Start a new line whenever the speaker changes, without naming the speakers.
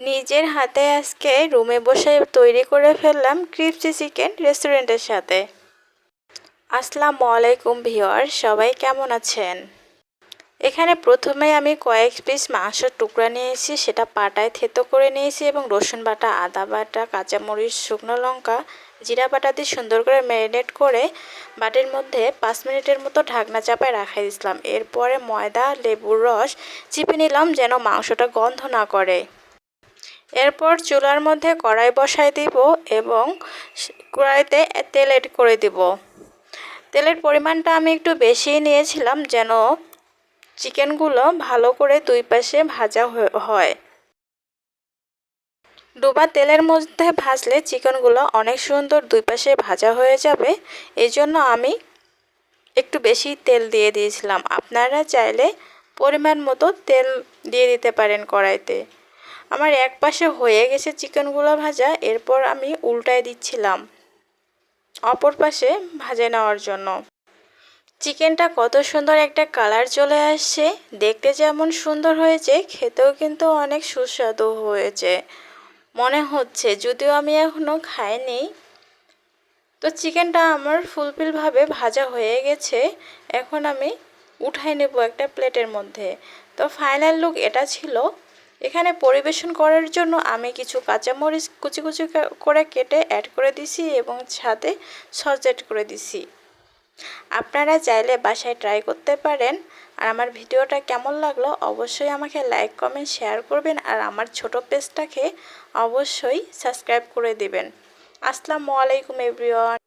নিজের হাতে আজকে রুমে বসে তৈরি করে ফেললাম ক্রিপসি চিকেন রেস্টুরেন্টের সাথে। আসসালামু আলাইকুম ভিওয়ার সবাই কেমন আছেন? এখানে প্রথমে আমি কয়েক পিস মাংসের টুকরা নিয়েছি, সেটা পাটায় থেতো করে নিয়েছি এবং রসুন বাটা, আদা বাটা, কাঁচামরিচ, শুকনো লঙ্কা, জিরা বাটা দিয়ে সুন্দর করে ম্যারিনেট করে বাটির মধ্যে পাঁচ মিনিটের মতো ঢাকনা চাপায় রাখাই দিয়েছিলাম। এরপরে ময়দা, লেবুর রস চিপে নিলাম যেন মাংসটা গন্ধ না করে। এরপর চুলার মধ্যে কড়াই বসাই দিব এবং কড়াইতে তেল এড করে দিব। তেলের পরিমাণটা আমি একটু বেশি নিয়েছিলাম যেন চিকেনগুলো ভালো করে দুই পাশে ভাজা হয় ডোবা তেলের মধ্যে ভাজলে চিকেনগুলো অনেক সুন্দর দুই পাশে ভাজা হয়ে যাবে। এই জন্য আমি একটু বেশি তেল দিয়ে দিয়েছিলাম। আপনারা চাইলে পরিমাণ মতো তেল দিয়ে দিতে পারেন কড়াইতে। আমার এক পাশে হয়ে গেছে চিকেনগুলো ভাজা, এরপর আমি উল্টায় দিচ্ছিলাম অপর পাশে ভাজে নেওয়ার জন্য। চিকেনটা কত সুন্দর একটা কালার চলে আসছে, দেখতে যেমন সুন্দর হয়েছে, খেতেও কিন্তু অনেক সুস্বাদু হয়েছে। মনে হচ্ছে যদিও আমি এখনও খাইনি। তো চিকেনটা আমার ফুলফিলভাবে ভাজা হয়ে গেছে, এখন আমি উঠাই নেব একটা প্লেটের মধ্যে। তো ফাইনাল লুক এটা ছিল। এখানে পরিবেশন করার জন্য আমি কিছু কাঁচামরিচ কুচি কুচি করে কেটে অ্যাড করে দিছি এবং সস অ্যাড করে দিছি। আপনারা চাইলে বাসায় ট্রাই করতে পারেন। আর আমার ভিডিওটা কেমন লাগল অবশ্যই আমাকে লাইক কমেন্ট শেয়ার করবেন। আর আমার ছোট পেজটাকে অবশ্যই সাবস্ক্রাইব করে দেবেন। আসসালামু আলাইকুম এভরিওয়ান